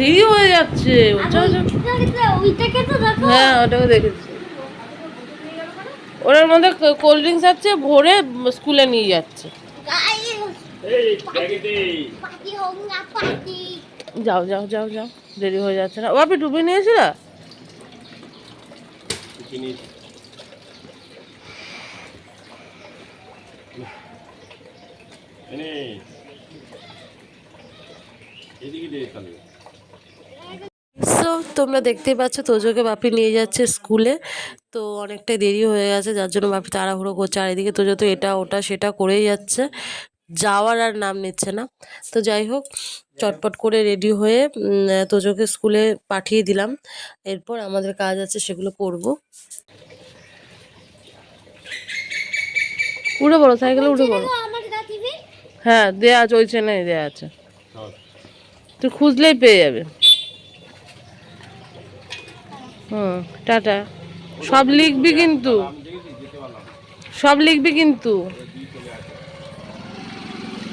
দেরি হয়ে যাচ্ছে। হ্যাঁ ওটাকে দেখেছি। ওটার মধ্যে কোল্ড ড্রিঙ্কস আছে ভরে স্কুলে নিয়ে যাচ্ছে। যাও যাও যাও যাও। দেরি হয়ে যাচ্ছে না। ও আপনি টুপি নিয়েছিল সো তোমরা দেখতেই পাচ্ছ তোজোকে বাপি নিয়ে যাচ্ছে স্কুলে। তো অনেকটাই দেরি হয়ে গেছে যার জন্য বাপি তাড়াহুড়ো করছে। আর এদিকে তোজো তো এটা ওটা সেটা করেই যাচ্ছে। যাওয়ার আর নাম নিচ্ছে না। তো যাই হোক চটপট করে রেডি হয়ে তোজোকে স্কুলে পাঠিয়ে দিলাম। এরপর আমাদের কাজ আছে সেগুলো করব। উঠে পড়ো সাইকেলে আমার দাদিবি হ্যাঁ দেয়া আছে ওই চেনে দেয়া আছে। তুই খুঁজলেই পেয়ে যাবে। হুম টাটা। সব লিখবি কিন্তু। সব লিখবি কিন্তু।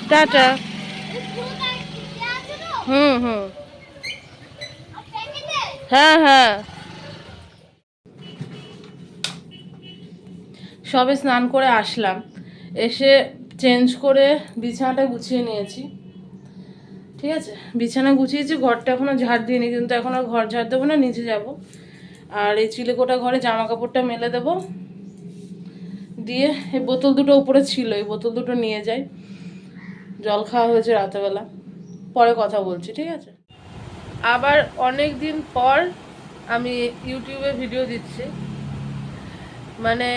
টাটা। হুম হুম। হ্যাঁ হ্যাঁ। সবে স্নান করে আসলাম। এসে চেঞ্জ করে বিছানাটা গুছিয়ে নিয়েছি। ঠিক আছে? বিছানা গুছিয়েছি, ঘরটা এখনও ঝাড় দিইনি, কিন্তু এখন আর ঘর ঝাড় দেবো না, নিচে যাব। আর এই চিলেকোটা ঘরে জামা কাপড়টা মেলে দেবো। দিয়ে এই বোতল দুটো উপরে ছিল, এই বোতল দুটো নিয়ে যাই। জল খাওয়া হয়েছে রাতেবেলা। পরে কথা বলছি, ঠিক আছে? আবার অনেক দিন পর আমি ইউটিউবে ভিডিও দিচ্ছি। মানে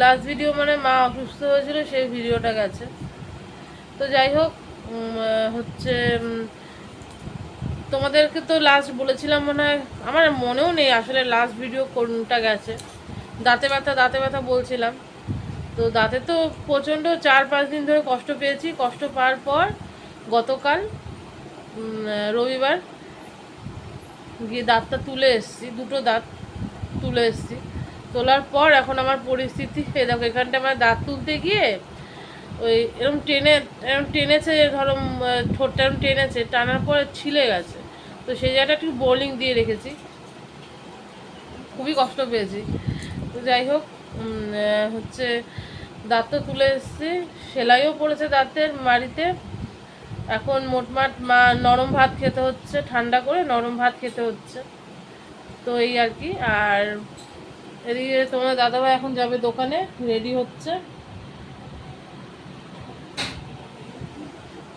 লাস্ট ভিডিও মানে মা অসুস্থ হয়েছিল, সেই ভিডিওটা গেছে। তো যাই হোক হচ্ছে তোমাদেরকে তো লাস্ট বলেছিলাম মনে হয়, আমার মনেও নেই আসলে লাস্ট ভিডিও কোনটা গেছে। দাঁতে ব্যথা দাঁতে ব্যথা বলছিলাম। তো দাঁতে তো প্রচণ্ড চার পাঁচ দিন ধরে কষ্ট পেয়েছি, কষ্ট পাওয়ার পর গতকাল রবিবার গিয়ে দাঁতটা তুলে এসেছি, দুটো দাঁত তুলে এসেছি। তোলার পর এখন আমার পরিস্থিতি দেখো এখানটা আমার দাঁত তুলতে গিয়ে ওই এরকম টেনে এরকম টেনেছে ধরো ঠোঁটটা এরকম টেনেছে, টানার পরে ছিলে গেছে। তো সেই জায়গাটা একটু বোলিং দিয়ে রেখেছি। খুবই কষ্ট পেয়েছি। তো যাই হোক হচ্ছে দাঁত তো তুলে এসেছি। সেলাইও পড়েছে দাঁতের মাড়িতে। এখন মোটমাট মা নরম ভাত খেতে হচ্ছে, ঠান্ডা করে নরম ভাত খেতে হচ্ছে। তো এই আর কি। আর এদিকে তোমার দাদাভাই এখন যাবে দোকানে রেডি হচ্ছে।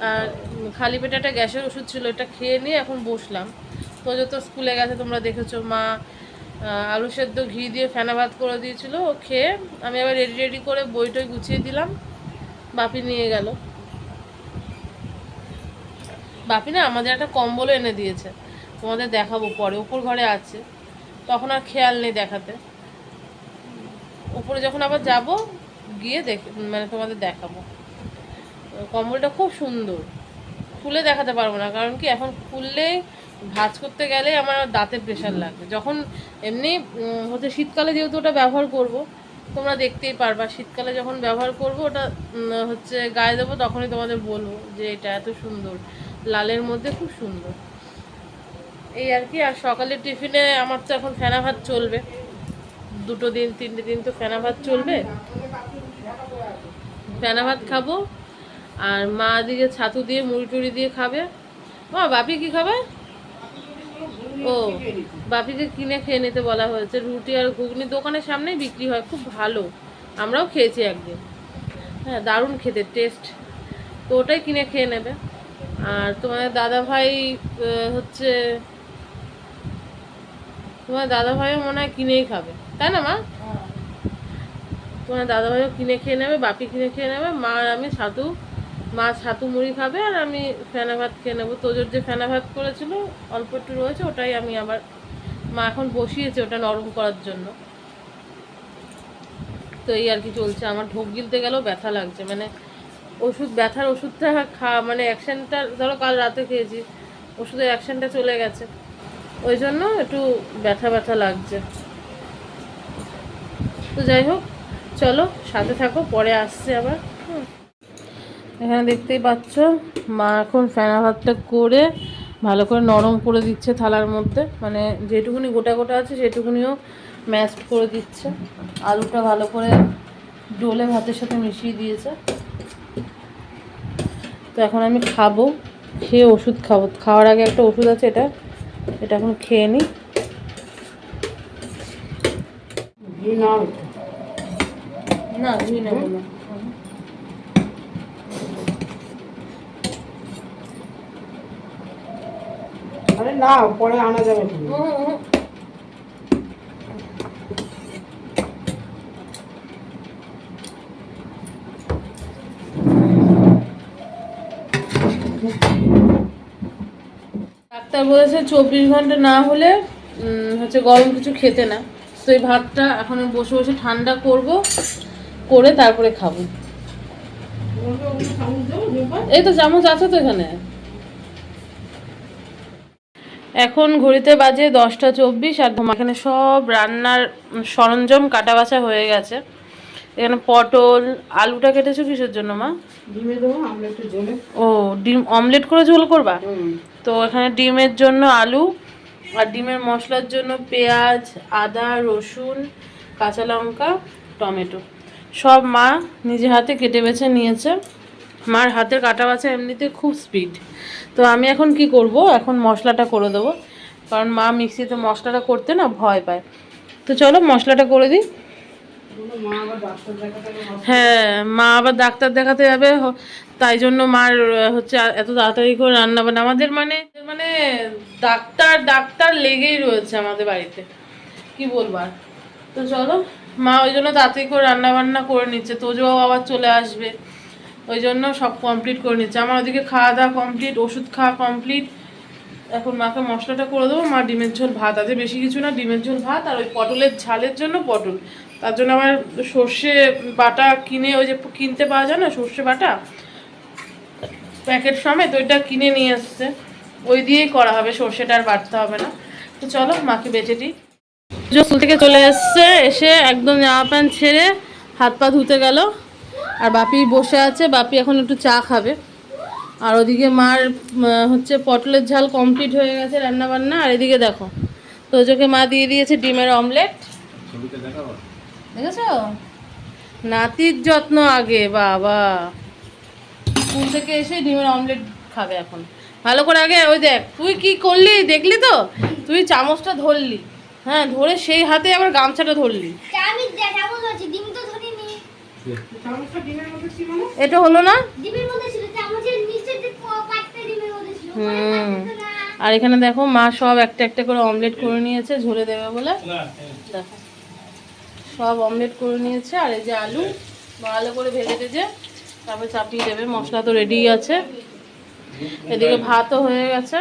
আর খালি পেটে একটা গ্যাসের ওষুধ ছিল, এটা খেয়ে নিয়ে এখন বসলাম। তো যত স্কুলে গেছে, তোমরা দেখেছ, মা আলু সেদ্ধ ঘি দিয়ে ফেনা ভাত করে দিয়েছিল, ও খেয়ে আমি আবার রেডি রেডি করে বইটই গুছিয়ে দিলাম, বাপি নিয়ে গেল। বাপি না আমাদের একটা কম্বলও এনে দিয়েছে, তোমাদের দেখাবো পরে উপর ঘরে আছে, তখন আর খেয়াল নেই দেখাতে। উপরে যখন আবার যাব, গিয়ে দেখ মানে তোমাদের দেখাবো। কম্বলটা খুব সুন্দর। খুলে দেখাতে পারব না, কারণ কি এখন খুললেই ভাজ করতে গেলেই আমার দাঁতে প্রেশার লাগবে। যখন এমনি হচ্ছে শীতকালে যেহেতু ওটা ব্যবহার করব, তোমরা দেখতেই পারবা, শীতকালে যখন ব্যবহার করব, ওটা হচ্ছে গায়ে দেবো, তখনই তোমাদের বলব যে এটা এত সুন্দর। লালের মধ্যে খুব সুন্দর। এই আর কি, আর সকালের টিফিনে আমার তো এখন ফেনা ভাত চলবে। দুটো দিন, তিনটে দিন তো ফেনা ভাত চলবে। ফেনা ভাত খাব আর মা দিকে ছাতু দিয়ে মুড়ি টুড়ি দিয়ে খাবে। মা বাপি কি খাবে? ও বাপিকে কিনে খেয়ে নিতে বলা হয়েছে। রুটি আর ঘুগনি দোকানের সামনেই বিক্রি হয় খুব ভালো। আমরাও খেয়েছি একদিন। হ্যাঁ দারুণ খেতে টেস্ট তো ওটাই কিনে খেয়ে নেবে। আর তোমার দাদা ভাই হচ্ছে তোমার দাদা ভাইও মনে হয় কিনেই খাবে। তাই না মা? তোমার দাদা ভাইও কিনে খেয়ে নেবে বাপি কিনে খেয়ে নেবে মা আর আমি ছাতু মা ছাতু মুড়ি খাবে আর আমি ফেনা ভাত খেয়ে নেব। তোজোর যে ফেনা ভাত করেছিল, অল্প একটু রয়েছে, ওটাই আমি আবার মা এখন বসিয়েছে ওটা নরম করার জন্য। তো এই আর কি চলছে, আমার ঢোক গিলতে গেলেও ব্যথা লাগছে। মানে ওষুধ, ব্যথার ওষুধটা খা মানে অ্যাকশনটা, ধরো কাল রাতে খেয়েছি, ওষুধের অ্যাকশনটা চলে গেছে। ওই জন্য একটু ব্যথা ব্যথা লাগছে। তো যাই হোক, চলো, সাথে থাকো, পরে আসছে আবার। এখানে দেখতেই পাচ্ছ মা এখন ফেনা ভাতটা করে ভালো করে নরম করে দিচ্ছে থালার মধ্যে। মানে যেটুকুনি গোটা গোটা আছে সেটুকুনিও ম্যাশ করে দিচ্ছে। আলুটা ভালো করে ডোলে ভাতের সাথে মিশিয়ে দিয়েছে। তো এখন আমি খাব খেয়ে ওষুধ খাব। খাওয়ার আগে একটা ওষুধ আছে এটা এটা এখন খেয়ে নিই। না ঘি না। আরে না পরে আনা যাবে ঠিক ডাক্তার বলেছে চব্বিশ ঘণ্টা না হলে হচ্ছে গরম কিছু খেতে না। তো এই ভাতটা এখন বসে বসে ঠান্ডা করব করে তারপরে খাব। এই তো চামচ আছে তো এখানে। এখন ঘড়িতে বাজে দশটা চব্বিশ আর এখানে সব রান্নার সরঞ্জাম কাটা বাছা হয়ে গেছে। এখানে পটল আলুটা কেটেছো কিসের জন্য মা? ও ডিম অমলেট করে ঝোল করবা? তো এখানে ডিমের জন্য আলু আর ডিমের মশলার জন্য পেঁয়াজ আদা রসুন কাঁচা লঙ্কা টমেটো। সব মা নিজে হাতে কেটে বেছে নিয়েছে। মার হাতের কাটা বাছা এমনিতে খুব স্পিড তো আমি এখন কি করব? এখন মশলাটা করে দেবো। কারণ মা মিক্সিতে মশলাটা করতে না ভয় পায়। তো চলো মশলাটা করে দিই। হ্যাঁ মা আবার ডাক্তার দেখাতে যাবে। তাই জন্য মার হচ্ছে এত তাড়াতাড়ি করে রান্না বান্না। আমাদের মানে মানে ডাক্তার ডাক্তার লেগেই রয়েছে আমাদের বাড়িতে। কি বলবার তো চলো, মা ওই জন্য তাড়াতাড়ি করে রান্না বান্না করে নিচ্ছে। তোজোও আবার চলে আসবে। ওই জন্য সব কমপ্লিট করে নিচ্ছে। আমার ওদিকে খাওয়া দাওয়া কমপ্লিট ওষুধ খাওয়া কমপ্লিট এখন মাকে মশলাটা করে দেবো। মা ডিমের ঝোল ভাত আছে। বেশি কিছু না, ডিমের ঝোল ভাত আর ওই পটলের ঝালের জন্য পটল। তার জন্য আমার সর্ষে বাটা কিনে, ওই যে কিনতে পাওয়া যায় না, সর্ষে বাটা? প্যাকেট সমেত ওইটা কিনে নিয়ে এসছে। ওই দিয়েই করা হবে। সর্ষেটা আর বাটতে হবে না। তো চলো, মাকে বেঁচে দিই। স্কুল থেকে চলে এসছে। এসে একদম জামা প্যান্ট ছেড়ে হাত পা ধুতে গেল। আর বাপি বসে আছে, বাপি এখন একটু চা খাবে। আর ওদিকে মার হচ্ছে পটলের ঝাল কমপ্লিট হয়ে গেছে রান্না বান্না আর এদিকে দেখো তো তোজোকে মা দিয়ে দিয়েছে ডিমের অমলেট দেখেছ? নাতির যত্ন আগে, বাবা। স্কুল থেকে এসে ডিমের অমলেট খাবে এখন। ভালো করে আগে, ওই দেখ, তুই কি করলি দেখলি তো? তুই চামচটা ধরলি। হ্যাঁ ধরে সেই হাতে আবার গামছাটা ধরলি। আমি ডিম তো এটা হলো না? আর এখানে দেখো মা সব একটা একটা করে অমলেট করে নিয়েছে ঝরে দেবে বলে। হ্যাঁ। সব অমলেট করে নিয়েছে আর এই যে আলু ভালো করে ভেজে ভেজে তারপরে চাপিয়ে দেবে মশলা তো রেডি আছে। এদিকে ভাতও হয়ে গেছে।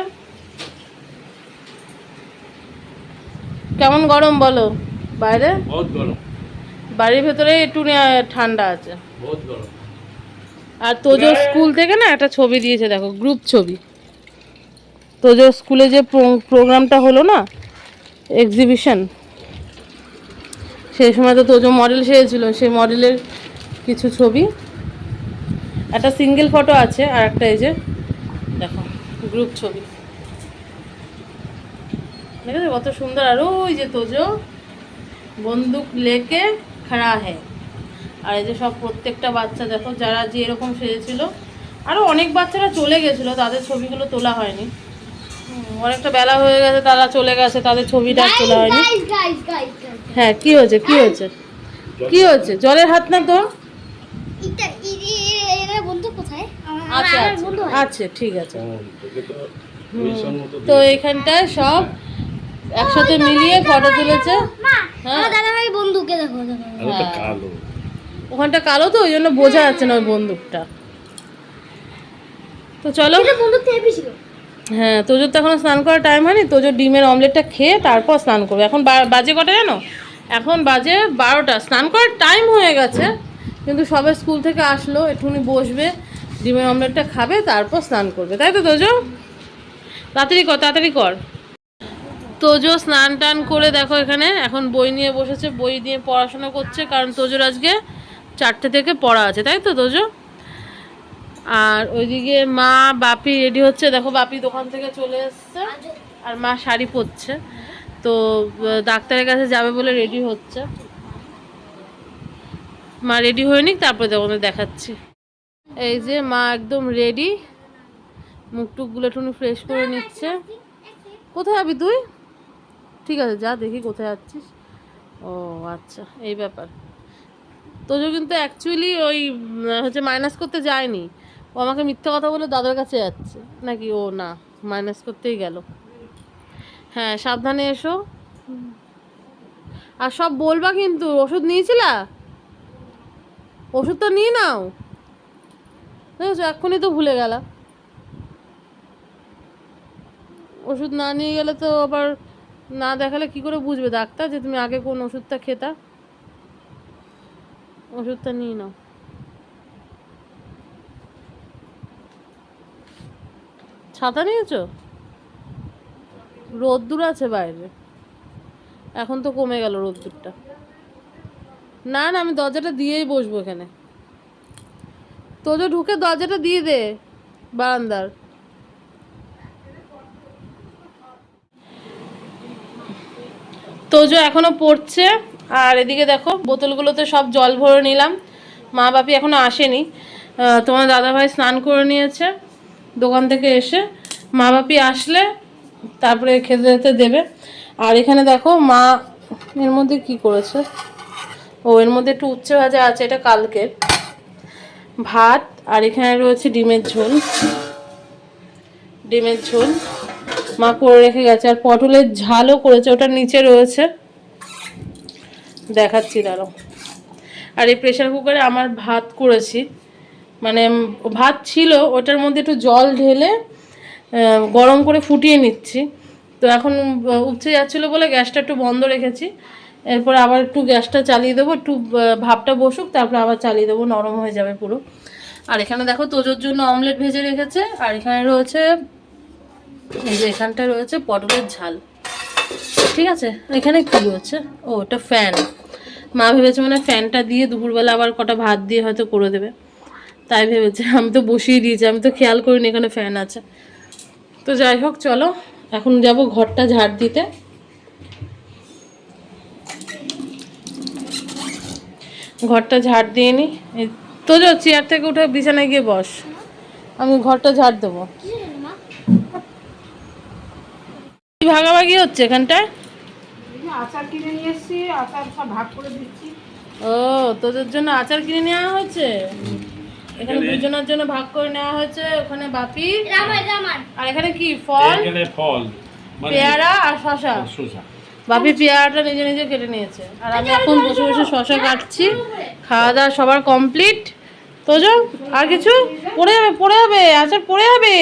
কেমন গরম বলো? বাইরে? গরম। বাড়ির ভেতরে একটু ঠান্ডা আছে। আর তোজো স্কুল থেকে না একটা ছবি দিয়েছে দেখো গ্রুপ ছবি। তোজো স্কুলে যে প্রোগ্রামটা হলো না এক্সিবিশন সেই সময় তো তোজো মডেল সেজেছিল সেই মডেলের কিছু ছবি। একটা সিঙ্গেল ফটো আছে আর একটা এই যে দেখো গ্রুপ ছবি। ঠিক আছে কত সুন্দর? আর ওই যে তোজো বন্দুক লেকে খাড়া হ্যাঁ। আর এই যে সব প্রত্যেকটা বাচ্চা দেখো যারা যে এরকম সেজেছিল আরও অনেক বাচ্চারা চলে গেছিল তাদের ছবিগুলো তোলা হয়নি। অনেকটা বেলা হয়ে গেছে তারা চলে গেছে তাদের ছবিটা আর তোলা হয়নি. হ্যাঁ কি হয়েছে কি হয়েছে? কি হয়েছে? জলের হাত না তো আচ্ছা হয়। আছে। ঠিক আছে। তো তো এখানটায় সব একসাথে মিলিয়ে ফটো তুলেছে। আমার দাদা ভাই বন্ধুকে দেখো। দেখো কালো। ওখানটা কালো তো ওই জন্য বোঝা যাচ্ছে না ওই বন্দুকটা। তো চলো। বন্দুক থেকে ছিল। হ্যাঁ তোজোর তো এখনও স্নান করার টাইম হয়নি তোজোর ডিমের অমলেটটা খেয়ে তারপর স্নান করবে। এখন বাজে কটা জানো? এখন বাজে বারোটা। স্নান করার টাইম হয়ে গেছে কিন্তু সবে স্কুল থেকে আসলো একটুখানি বসবে ডিমের অমলেটটা খাবে তারপর স্নান করবে। তাই তো তোজো? তাড়াতাড়ি কর তাড়াতাড়ি কর। তোজো স্নান টান করে দেখো এখানে, এখন বই নিয়ে বসেছে, বই নিয়ে পড়াশোনা করছে, কারণ তোজোর আজকে চারটে থেকে পড়া আছে, তাই তো তোজো? আর ওইদিকে মা, বাপি রেডি হচ্ছে, দেখো বাপি দোকান থেকে চলে এসছে, আর মা শাড়ি পরছে, তো ডাক্তারের কাছে যাবে বলে রেডি হচ্ছে। মা রেডি হয়ে নিক, তারপরে তোমাদের দেখাচ্ছি। এই যে মা একদম রেডি মুখ টুকগুলো একটু ফ্রেশ করে নিচ্ছে। কোথায় যাবি তুই? ঠিক আছে, যা দেখি কোথায় যাচ্ছিস। ও আচ্ছা এই ব্যাপার। তোজো কিন্তু অ্যাকচুয়ালি ওই হচ্ছে মাইনাস করতে যায়নি। ও আমাকে মিথ্যা কথা বলে দাদার কাছে যাচ্ছে। নাকি ও না মাইনাস করতেই গেল। হ্যাঁ সাবধানে এসো। আর সব বলবা কিন্তু, ওষুধ নিয়েছিলা? ওষুধ তো নিয়ে নাও। দেখেছ এক্ষুনি তো ভুলে গেলা ওষুধ না নিয়ে গেলে তো আবার না দেখালে কি করে বুঝবে ডাক্তার যে তুমি আগে কোন ওষুধটা খেতা? ওষুধটা নিয়ে নাও। ছাতা নিয়েছো? রোদ্দুর আছে বাইরে। এখন তো কমে গেল রোদ্দুরটা। না না, আমি দরজাটা দিয়েই বসবো এখানে। তোজো ঢুকে দরজাটা দিয়ে দে, বারান্দার। তোজো এখনও পড়ছে, আর এদিকে দেখো, বোতলগুলোতে সব জল ভরে নিলাম। মা বাপি এখনও আসেনি। তোমার দাদাভাই স্নান করে নিয়েছে, দোকান থেকে এসে মা বাপি আসলে তারপরে খেতে খেতে দেবে। আর এখানে দেখো, মা এর মধ্যে কি করেছে? ও, এর মধ্যে একটু উচ্ছে ভাজা আছে, এটা কালকের। ভাত, আর এখানে রয়েছে ডিমের ঝোল। ডিমের ঝোল। মা করে রেখে গেছে আর পটলের ঝালও করেছে ওটার নিচে রয়েছে। দেখাচ্ছি, দাঁড়াও। আর এই প্রেশার কুকারে আমার ভাত করেছি। মানে ভাত ছিল, ওটার মধ্যে একটু জল ঢেলে গরম করে ফুটিয়ে নিচ্ছি। তো এখন উপচে যাচ্ছিল বলে গ্যাসটা একটু বন্ধ রেখেছি। এরপর আবার একটু গ্যাসটা চালিয়ে দেবো, একটু ভাপটা বসুক, তারপরে আবার চালিয়ে দেবো, নরম হয়ে যাবে পুরো। আর এখানে দেখো তোজোর জন্য অমলেট ভেজে রেখেছে, আর এখানে রয়েছে এই যে এখানটায় রয়েছে পটলের ঝাল। ঠিক আছে? এখানে কি রয়েছে? ও ওটা ফ্যান মা ভেবেছে মানে ফ্যানটা দিয়ে দুপুরবেলা আবার কটা ভাত দিয়ে হয়তো করে দেবে। তাই ভেবেছে, আমি তো বসিয়ে দিয়েছি, আমি তো খেয়াল করিনি এখানে ফ্যান আছে। তো যাই হোক, চলো, এখন যাব ঘরটা ঝাড় দিতে। ঘরটা ঝাড় দিয়ে নি। তো চেয়ার থেকে উঠে বিছানায় গিয়ে বস। আমি ঘরটা ঝাড় দেবো। ভাগাভাগি হচ্ছে এখানটায়? আচার কিনে নিয়ে এসেছি আচার সব ভাগ করে দিচ্ছি। ও তোদের জন্য আচার কিনে নেওয়া হয়েছে? এখানে দুজনের জন্য ভাগ করে নেওয়া হয়েছে ওখানে বাপি। আর এখানে কি ফল? এখানে ফল। মানে পেয়ারা আর শশা শসা। বাপি পেয়ারাটা নিজে নিজে কেটে নিয়েছে। আর আমি এখন বসে বসে শশা কাটছি। খাওয়া দাওয়া সবার কমপ্লিট। তোজো আর কিছু? পড়ে যাবে পড়ে যাবে আচার পড়ে যাবে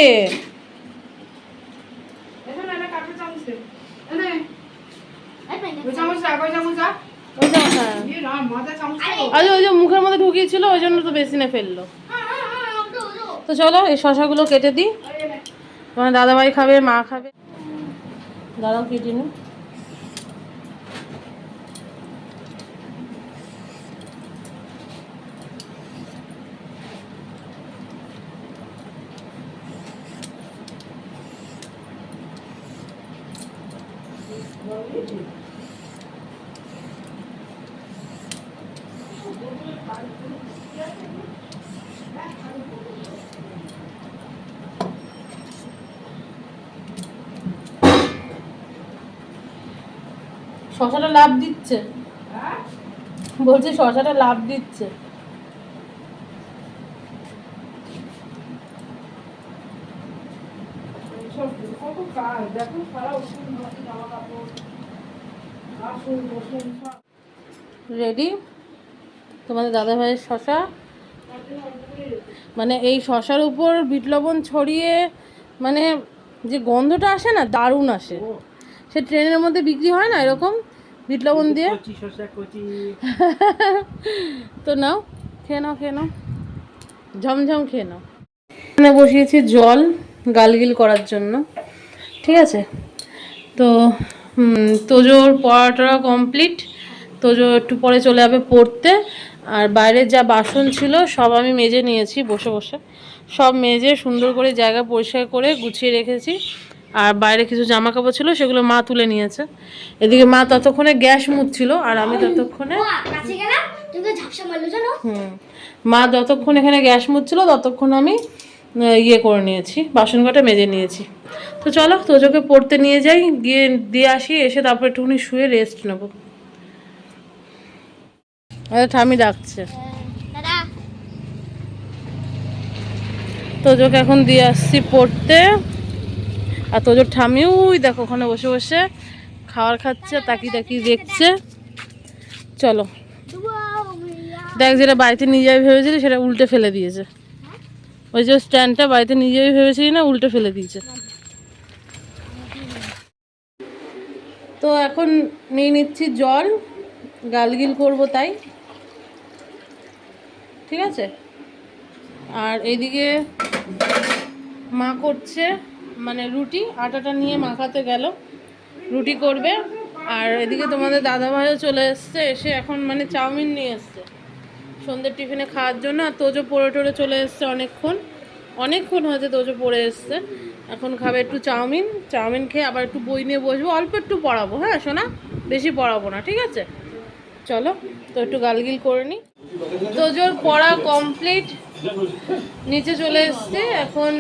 এখানে একটা কাঠের চামচ দে। এনে, পেন ওই যে মুখের মধ্যে ঢুকিয়েছিল ওই জন্য তো বেসিনে ফেলল। হ্যাঁ হ্যাঁ হ্যাঁ তো চলো এই শশাগুলো কেটে দিই। তোমার দাদাভাই খাবে মা খাবে। দাঁড়াও কেটে নি। শশাটা লাভ দিচ্ছে? বলছি শশাটা লাভ দিচ্ছে। রেডি তোমাদের দাদা ভাইয়ের শশা? মানে এই শশার উপর বিট লবণ ছড়িয়ে মানে যে গন্ধটা আসে না দারুণ আসে। সে ট্রেনের মধ্যে বিক্রি হয় না এরকম? বিট লবণ দিয়ে? তো নাও খেয়ে নাও খেয়ে নাও। ঝমঝম খেয়ে নাও। এখানে বসিয়েছি জল গালগিল করার জন্য। ঠিক আছে? তো তোজোর পড়াটা কমপ্লিট। তোজো একটু পরে চলে যাবে পড়তে। আর বাইরের যা বাসন ছিল সব আমি মেজে নিয়েছি বসে বসে। সব মেজে সুন্দর করে জায়গা পরিষ্কার করে গুছিয়ে রেখেছি। আর বাইরে কিছু জামা কাপড় ছিল সেগুলো মা তুলে নিয়েছে। এদিকে মা ততক্ষণে গ্যাস মুছছিল আর আমি ততক্ষণে হুম। মা যতক্ষণ এখানে গ্যাস মুছছিল ততক্ষণ আমি ইয়ে করে নিয়েছি বাসন কটা মেজে নিয়েছি। তো চলো তোজোকে পড়তে নিয়ে যাই গিয়ে দিয়ে আসি এসে তারপর একটুখানি শুয়ে রেস্ট নেব। ঠামি ডাকছে। তোজোকে এখন দিয়ে আসছি পড়তে। আর তোজোর ঠামিও ওই দেখো ওখানে বসে বসে খাবার খাচ্ছে তাকি তাকি দেখছে। চলো। দেখ যেটা বাড়িতে নিয়ে যাবে ভেবেছিলি সেটা উল্টে ফেলে দিয়েছে। ওই যে স্ট্যান্ডটা বাড়িতে নিয়ে যাবে ভেবেছিলি না উল্টে ফেলে দিয়েছে। তো এখন নিয়ে নিচ্ছি জল গালগিল করব তাই। ঠিক আছে? আর এইদিকে মা করছে মানে রুটি, আটাটা নিয়ে মাখাতে গেল। রুটি করবে। আর এদিকে তোমাদের দাদাভাইও চলে এসছে, এসে এখন মানে চাউমিন নিয়ে এসছে। সন্ধ্যের টিফিনে খাওয়ার জন্য, আর তোজো পড়ে টড়ে চলে এসছে অনেকক্ষণ। অনেকক্ষণ হয়েছে তোজো পড়ে এসছে। এখন খাবে একটু চাউমিন। চাউমিন খেয়ে আবার একটু বই নিয়ে বসবো। অল্প একটু পড়াবো হ্যাঁ শোনা বেশি পড়াবো না, ঠিক আছে? চলো, তো একটু গালগিল করে নিই। তোজোর পড়া কমপ্লিট। নিচে চলে এসছে। এখন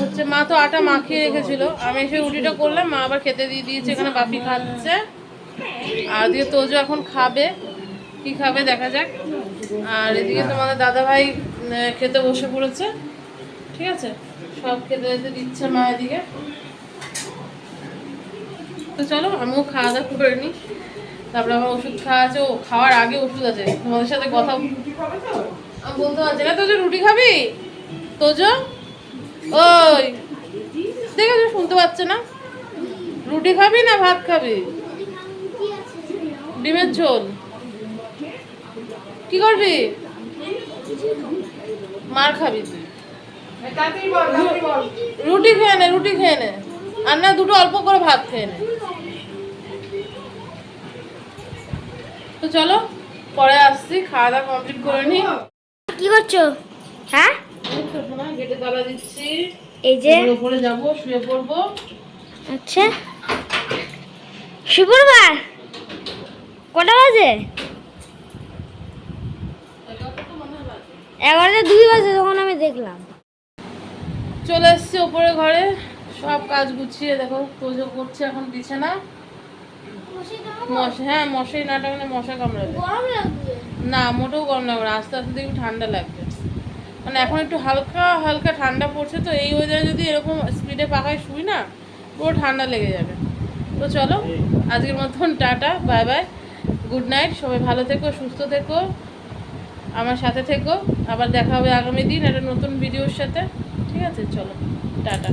হচ্ছে মা তো আটা মাখিয়ে রেখেছিল। আমি এসে রুটিটা করলাম, মা আবার খেতে দিয়ে দিয়েছে, এখানে বাপি খাচ্ছে। আর দিয়ে তোজো এখন খাবে। কি খাবে দেখা যাক। আর এদিকে তোমাদের দাদা ভাই খেতে বসে পড়েছে। ঠিক আছে? সব খেতে যেতে দিচ্ছে মা এদিকে। তো চলো, আমিও খাওয়া দাওয়া করে নিই। তারপরে আমার ওষুধ খাওয়া আছে, ও খাওয়ার আগে ওষুধ আছে। তোমাদের সাথে কথা তো বলতে পারছি না। তোজো রুটি খাবি? তোজো? ওই। দেখে শুনতে পাচ্ছে না। রুটি খাবি না ভাত খাবি? ডিমের ঝোল। কি করবি? মার খাবি রুটি খেয়ে নে, রুটি খেয়ে নে। আর না, দুটো অল্প করে ভাত খেয়ে নে। তো চলো পরে আসছি খাওয়া দাওয়া কমপ্লিট করে নি। কি করছ? হ্যাঁ? গেটে তালা দিচ্ছি। এই যে। উপরে যাব শুয়ে পড়ব। আচ্ছা। শুক্রবার কটা বাজে? এগারোটা দুই বাজে তখন আমি দেখলাম। চলে এসছি ওপরে ঘরে। সব কাজ গুছিয়ে দেখো পুজো করছে এখন বিছানা। মশা হ্যাঁ মশাই না টাঙালে মশা কামড়াবে। লাগবে? না মোটেও গরম লাগবে না আস্তে আস্তে দেখবি ঠান্ডা লাগবে। মানে এখন একটু হালকা হালকা ঠান্ডা পড়ছে তো এই ওয়েদারে যদি এরকম স্পিডে পাখায় শুই না পুরো ঠান্ডা লেগে যাবে। তো চলো আজকের মতন tata bye bye good night সবাই ভালো থেকো সুস্থ থেকো আমার সাথে থেকো আবার দেখা হবে আগামী দিন একটা নতুন ভিডিওর সাথে। ঠিক আছে চলো টাটা।